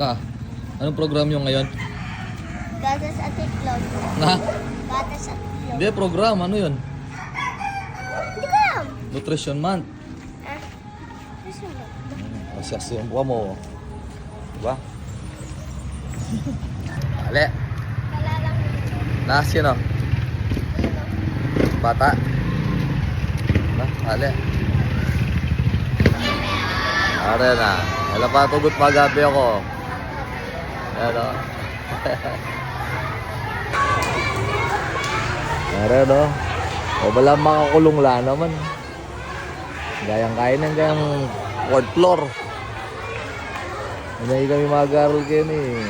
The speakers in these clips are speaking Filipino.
Na, anong program yung ngayon? Gatas at itlog. Na, Gatas at itlog. hindi, program, ano yun? Hindi ko alam. Nutrition month. Ah, gusto mo? Kasi kasi yung buha mo. Diba? Ale, Wala lang. na, sino? Bata. Na, ale. Are na. Wala pa tugot magabi ako. Ano? Are no? O wala makakulong la naman. Gayang kain ng gayang fourth floor. Hindi kami mag-aaral kayo ni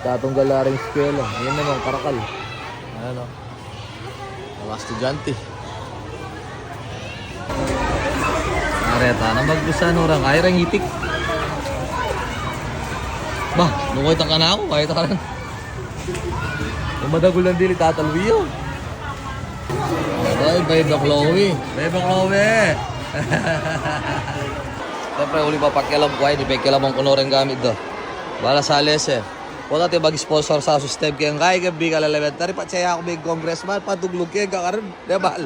Tatong Galaring Eskwela. Yan naman, karakal. Ano? Mga estudyante. Areta na magbusan orang kaya rang itik. Bah, nung kita ka na ako, kahit ka rin. Kung madagulan dili tatalwiyo. Ay, babe na Chloe. Babe na Chloe. Siyempre, uli pa pakialam ko ay, di pakialam ang kuno rin gamit do. Bala sa alis eh. Kung natin mag-sponsor sa system kaya kaya ka bigala elementary, pa siya ako may congressman, patuglog kaya ka karon, di ba?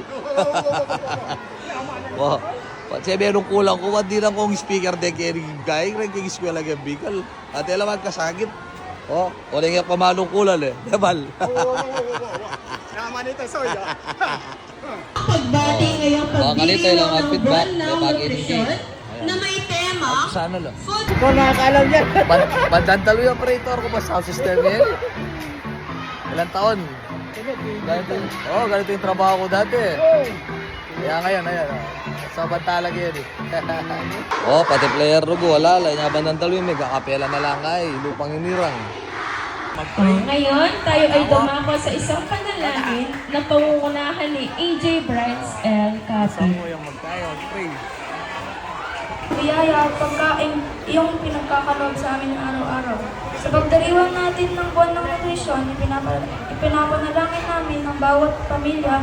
Wow. Pa siya merong kulang ko, di lang kong speaker de kaya kaya rin kaya eskwela kaya bigal. At alam magkasagit. Oh, wala nga pamalong kulal eh. Di ba? Naman ito, soya. Pagbati ngayong Mga lang ang ng feedback. ng pag-ibig. nutrisyon Ayan. na may tema Sana lang. Food Ikaw nakakaalam yan. Bandantalo yung operator ko pa sound system yan. Ilang taon? Ganito, yung- oh, ganito yung trabaho ko dati. Kaya ngayon, ayan. oh. Sa bantalag yan eh. oh, pati player rugo, wala. Wala niya bandantalo yung may kakapela na lang ay. Lupang inirang. Ngayon, tayo ay dumako sa isang panalangin na pangungunahan ni AJ Brands L. Capi. biyaya at pagkain iyong pinagkakalob sa amin araw-araw. Sa pagdiriwang natin ng buwan ng nutrisyon, ipinapa, ipinapanalangin namin ng bawat pamilya,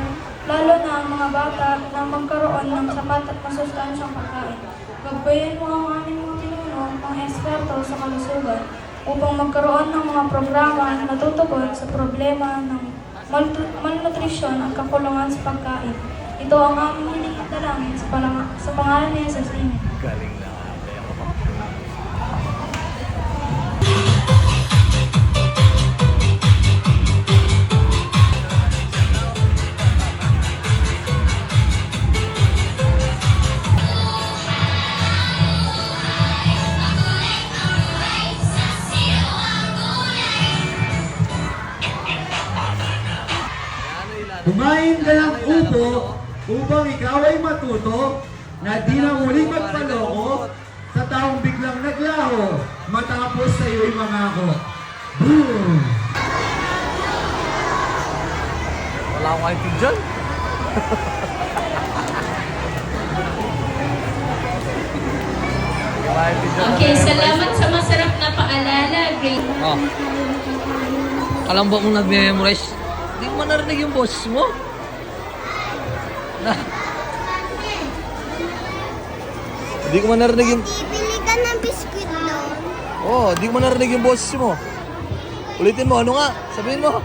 lalo na ang mga bata, na magkaroon ng sapat at masustansyang pagkain. Gagbayan mo ang aming mga pinuno, mga eksperto sa kalusugan, upang magkaroon ng mga programa na natutugon sa problema ng maltu- malnutrisyon at kakulangan sa pagkain. Ito ang aming hinihingi dalangin sa, palang- sa pangalan ni Jesus. Amen. Kumain ka ng upo upang ikaw ay matuto na di na muling magpaloko sa taong biglang naglaho matapos sa iyo'y mangako. Boom! Wala akong kaintid dyan. Okay, salamat sa masarap na paalala, Great. Oh. Alam ba kung nag-memorize? Hindi ko man narinig yung boses mo. Na. Hindi ko man narinig yung... Bibili ka ng biskuit noon. Oh, hindi ko man narinig yung boses mo. Ulitin mo, ano nga? Sabihin mo.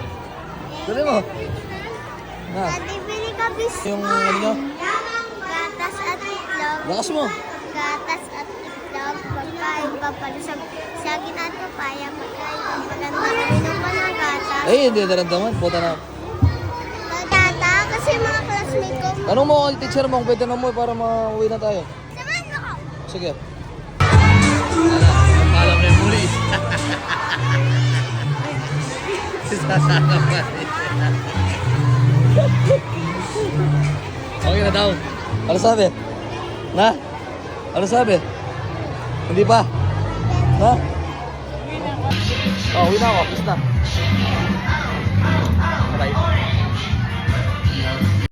Sabihin mo. Na, Daddy, bili ka biskuit. yung ano nyo? Gatas at itlog. Lakas mo. Gatas at itlog. Pagkain pa pala sa saging at papaya. Pagkain pa pala ng Eh, hindi naramdaman. Puta na. Tata, kasi mga classmate ko. Tanong mo kay teacher mo kung pwede na mo eh, para mauwi na tayo. Samahan mo ako. Sige. Alam na yung muli. Sasama ka. okay na daw. Ano sabi? Na? Ano sabi? Hindi pa? Ha? Oh, uwi na ako. Kiss na.